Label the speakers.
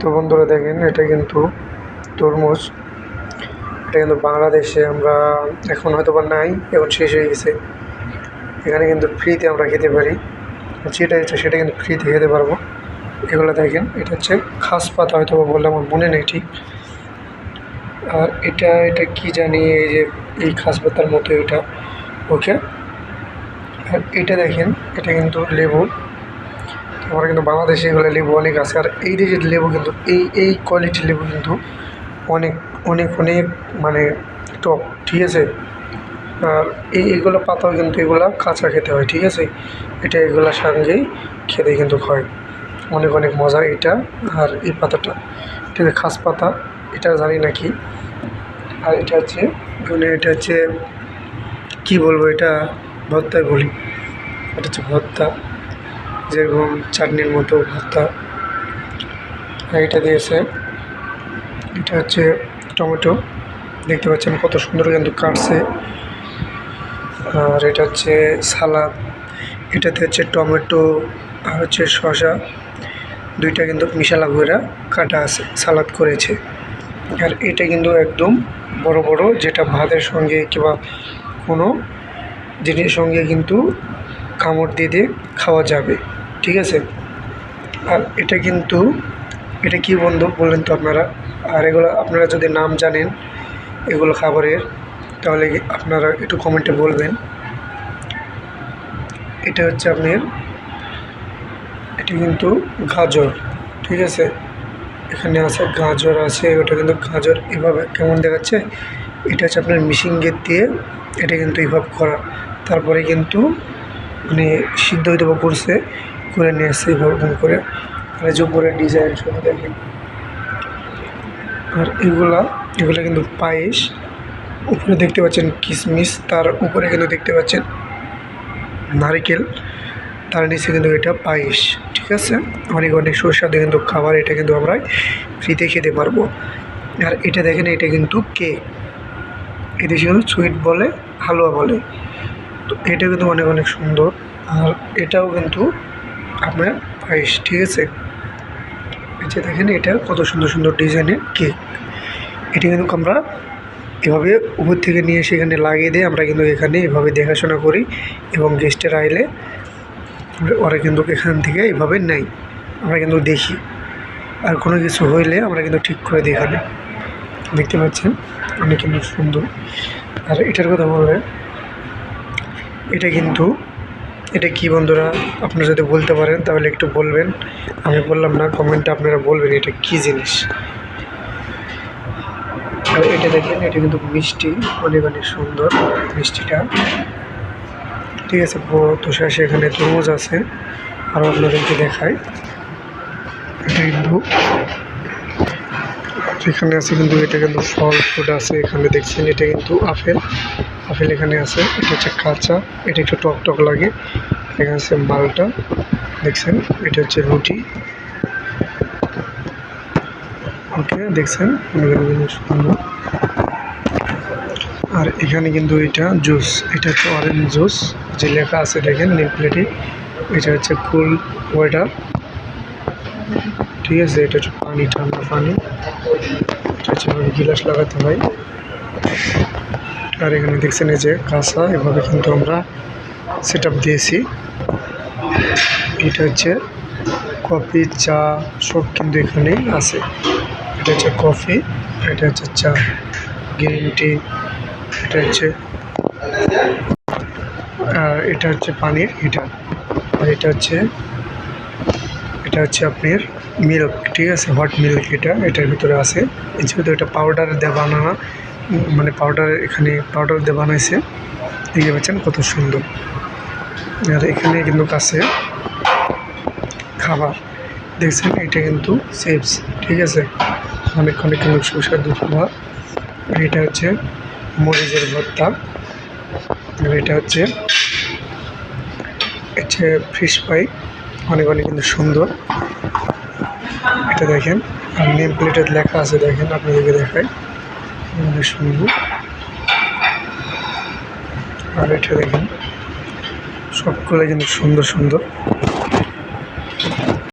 Speaker 1: তো বন্ধুরা দেখেন, এটা কিন্তু তরমুজ। এটা কিন্তু বাংলাদেশে আমরা এখন হয়তো বা নাই, এখন শেষ হয়ে গেছে। এখানে কিন্তু ফ্রিতে আমরা খেতে পারি। যেটা ইচ্ছা সেটা কিন্তু ফ্রিতে খেতে পারব। এগুলো দেখেন, এটা হচ্ছে খাস পাতা হয়তো বা বললে আমার মনে নেই ঠিক। আর এটা এটা কি জানি, এই যে, এই খাস পাতার মতো এটা। ওকে? আর এটা দেখেন, এটা কিন্তু লেবু আমরা কিন্তু বাংলাদেশে এগুলো লেবু অনেক আছে। আর এই দেশের লেবু কিন্তু, এই এই কোয়ালিটির লেবু কিন্তু অনেক অনেক অনেক মানে টক ঠিক আছে? আর এই এগুলো পাতাও কিন্তু এগুলো কাঁচা খেতে হয়, ঠিক আছে? এটা এগুলোর সঙ্গেই খেতে কিন্তু হয়। অনেক অনেক মজা এটা আর এই পাতাটা। ঠিক আছে খাস পাতা, এটা জানি না কি। আর এটা হচ্ছে মানে এটা হচ্ছে, কী বলব এটা? ভর্তায় বলি। এটা হচ্ছে ভর্তা। যেরকম চাটনির মতো ভর্তা। এটা দিয়েছে। এটা হচ্ছে টমেটো। দেখতে পাচ্ছেন কত সুন্দর কিন্তু কাটছে। আর এটা হচ্ছে সালাদ। এটাতে হচ্ছে টমেটো আর হচ্ছে শসা। দুইটা কিন্তু মিশালা করে কাটা আছে, সালাদ করেছে। আর এটা কিন্তু একদম বড় বড়, যেটা ভাতের সঙ্গে কিংবা কোনো জিনিসের সঙ্গে কিন্তু কামড় দিয়ে দিয়ে খাওয়া যাবে। ঠিক আছে? আর এটা কিন্তু, এটা কি বন্ধু বললেন তো আপনারা? আর এগুলো আপনারা যদি নাম জানেন, এগুলো খাবারের, তাহলে আপনারা একটু কমেন্টে বলবেন। এটা হচ্ছে আপনার, এটা কিন্তু গাজর, ঠিক আছে? এখানে আছে গাজর আছে, ওটা কিন্তু গাজর এভাবে কেমন দেখাচ্ছে? এটা হচ্ছে আপনার মিশিং গেট দিয়ে এটা কিন্তু এভাবে করা। তারপরে কিন্তু মানে সিদ্ধ হইতে করছে করে নিয়ে এইভাবে এরকম করে যে উপরে ডিজাইন সব দেখেন আর এগুলা, এগুলো কিন্তু পায়েস। উপরে দেখতে পাচ্ছেন কিশমিশ তার উপরে কিন্তু দেখতে পাচ্ছেন নারকেল। তার নিচে কিন্তু এটা পায়েস, ঠিক আছে? অনেক অনেক সুস্বাদু কিন্তু খাবার, এটা কিন্তু আমরা ফ্রিতে খেতে পারব। আর এটা দেখেন, এটা কিন্তু কেক। এদেশে কিন্তু সুইট বলে, হালুয়া বলে। তো এটা কিন্তু অনেক অনেক সুন্দর। আর এটাও কিন্তু আপনার পায়েস ঠিক আছে? এই যে দেখেন এটা কত সুন্দর সুন্দর ডিজাইনের কেক। এটা কিন্তু আমরা এভাবে উপর থেকে নিয়ে এসে এখানে লাগিয়ে দিয়ে আমরা কিন্তু এখানে এভাবে দেখাশোনা করি এবং গেস্টের আইলে ওরা কিন্তু এখান থেকে এভাবে নেয়। আমরা কিন্তু দেখি। আর কোনো কিছু হইলে আমরা কিন্তু ঠিক করে দিই এখানে দেখতে পাচ্ছেন? অনেক কিন্তু সুন্দর। আর এটার কথা বললে, এটা কিন্তু এটা কি বন্ধুরা? আপনারা যদি বলতে পারেন, তাহলে একটু বলবেন। আমি বললাম না কমেন্টে আপনারা বলবেন এটা কি জিনিস? আর এটা দেখেন, এটা কিন্তু মিষ্টি, অনেক অনেক সুন্দর মিষ্টিটা। ঠিক আছে তো শেষে এখানে তরমুজ আছে। আরও আপনাদেরকে দেখাই। এটা কিন্তু এখানে আছে কিন্তু, এটা কিন্তু ফল ফ্রুট আছে, এখানে দেখছেন, এটা কিন্তু আপেল। আপেল এখানে আছে, এটা হচ্ছে কাঁচা, এটা একটু টক টক লাগে। এখানে আছে মালটা, দেখছেন? এটা হচ্ছে রুটি। ওকে, দেখছেন? সুন্দর আর এখানে কিন্তু এটা জুস, এটা হচ্ছে অরেঞ্জ জুস, যে লেখা আছে দেখেন নীল প্লেটে, এটা হচ্ছে কুল ওয়েটার ঠিক আছে, এটা হচ্ছে পানি, ঠান্ডা পানি। এটা হচ্ছে গিলাস লাগাতে হয়। আর এখানে দেখছেন এই যে কাঁচা এভাবে কিন্তু আমরা সেট দিয়েছি। এটা হচ্ছে কফি, চা সব কিন্তু এখানেই আছে। এটা হচ্ছে কফি, এটা হচ্ছে চা, গ্রিন টি, এটা হচ্ছে, আর এটা হচ্ছে পানির হিটার আর এটা হচ্ছে এটা হচ্ছে আপনার মিল্ক ঠিক আছে? হট মিল্ক এটা, এটার ভিতরে আছে। যেহেতু এটা পাউডার দিয়ে বানানো মানে পাউডার এখানে পাউডার দিয়ে বানাইছে। দেখতে পাচ্ছেন কত সুন্দর। আর এখানে কিন্তু কাছে খাবার। দেখছেন, এটা কিন্তু চিপস ঠিক আছে? অনেক অনেক কিন্তু সুস্বাদু খাবার। এটা হচ্ছে মরিচের ভর্তা। এটা হচ্ছে হচ্ছে ফিশ ফ্রাই অনেক অনেক কিন্তু সুন্দর। এটা দেখেন, আর নেম প্লেটের লেখা আছে, দেখেন আপনাদেরকে দেখায় অনেক সুন্দর আর এটা দেখেন সবগুলো কিন্তু সুন্দর সুন্দর।